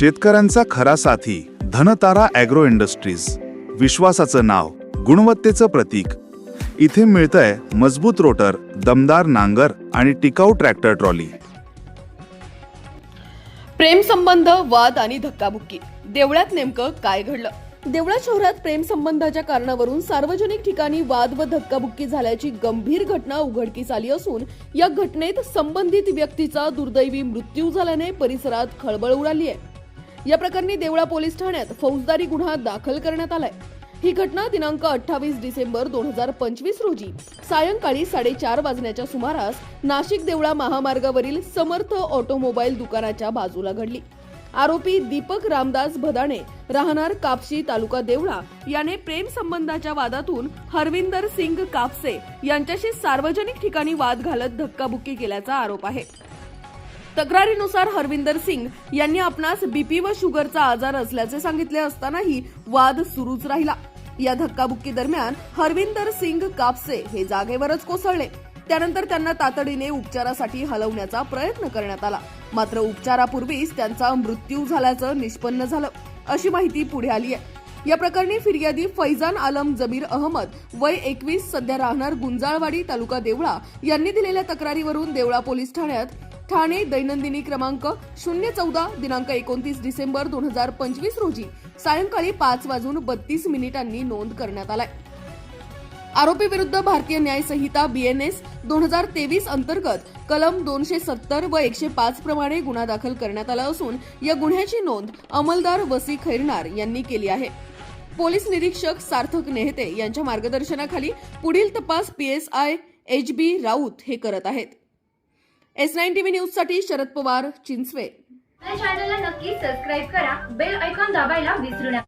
शेतकऱ्यांचा खरा साथी धनतारा ॲग्रो इंडस्ट्रीज. विश्वासाचं नाव गुणवत्तेचं प्रतीक. इथे मिळतंय मजबूत रोटर दमदार नांगर आणि टिकाऊ ट्रॅक्टर ट्रॉली. प्रेमसंबंध वाद आणि धक्काबुक्की. देवळात नेमकं काय घडलं? देवळात शहरात प्रेमसंबंधाच्या कारणावरून सार्वजनिक ठिकाणी वाद व धक्काबुक्की झाल्याची गंभीर घटना उघडकीस आली असून या घटनेत संबंधित व्यक्तीचा दुर्दैवी मृत्यू झाल्याने परिसरात खळबळ उडाली आहे. या प्रकरणी देवळा पोलीस ठाण्यात फौजदारी गुन्हा दाखल करण्यात आलाय. ही घटना दिनांक अठ्ठावीस डिसेंबर दोन हजार पंचवीस रोजी सायंकाळी साडेचार वाजण्याच्या सुमारास नाशिक देवळा महामार्गावरील समर्थ ऑटोमोबाईल दुकानाच्या बाजूला घडली. आरोपी दीपक रामदास भदाणे राहणार कापशी तालुका देवळा याने प्रेम संबंधाच्या वादातून हरविंदर सिंग कापसे यांच्याशी सार्वजनिक ठिकाणी वाद घालत धक्काबुक्की केल्याचा आरोप आहे. तक्रारीनुसार हरविंदर सिंग यांनी आपणास बीपी व शुगरचा आजार असल्याचे सांगितले असतानाही वाद सुरूच राहिला. या धक्काबुक्की दरम्यान हरविंदर सिंग कापसे हे जागेवरच कोसळले. त्यानंतर त्यांना तातडीने उपचारासाठी हलवण्याचा प्रयत्न करण्यात आला. मात्र उपचारापूर्वीच त्यांचा मृत्यू झाल्याचं निष्पन्न झालं. अशी माहिती पुढे आली आहे या प्रकरणी फिर्यादी फैजान आलम जबीर अहमद वय एकवीस सध्या राहणार गुंजाळवाडी तालुका देवळा यांनी दिलेल्या तक्रारीवरून देवळा पोलीस ठाण्यात ठाणे दैनंदिनी क्रमांक शून्य चौदा दिनांक एकोणतीस डिसेंबर दोन हजार पंचवीस रोजी सायंकाळी पाच वाजून बत्तीस मिनिटांनी नोंद करण्यात आलाय. आरोपी विरुद्ध भारतीय न्याय संहिता बीएनएस दोन हजार तेवीस अंतर्गत कलम दोनशे सत्तर व एकशे पाच प्रमाणे गुन्हा दाखल करण्यात आला असून या गुन्ह्याची नोंद अंमलदार वसी खैरनार यांनी केली आहे. पोलीस निरीक्षक सार्थक नेहते यांच्या मार्गदर्शनाखाली पुढील तपास पीएसआय एच बी राऊत हे करत आहेत. एस नाईन टीव्ही न्यूजसाठी शरद पवार चिंचवे. या चॅनलला नक्की सबस्क्राईब करा. बेल ऐकॉन दाबायला विसरू नका.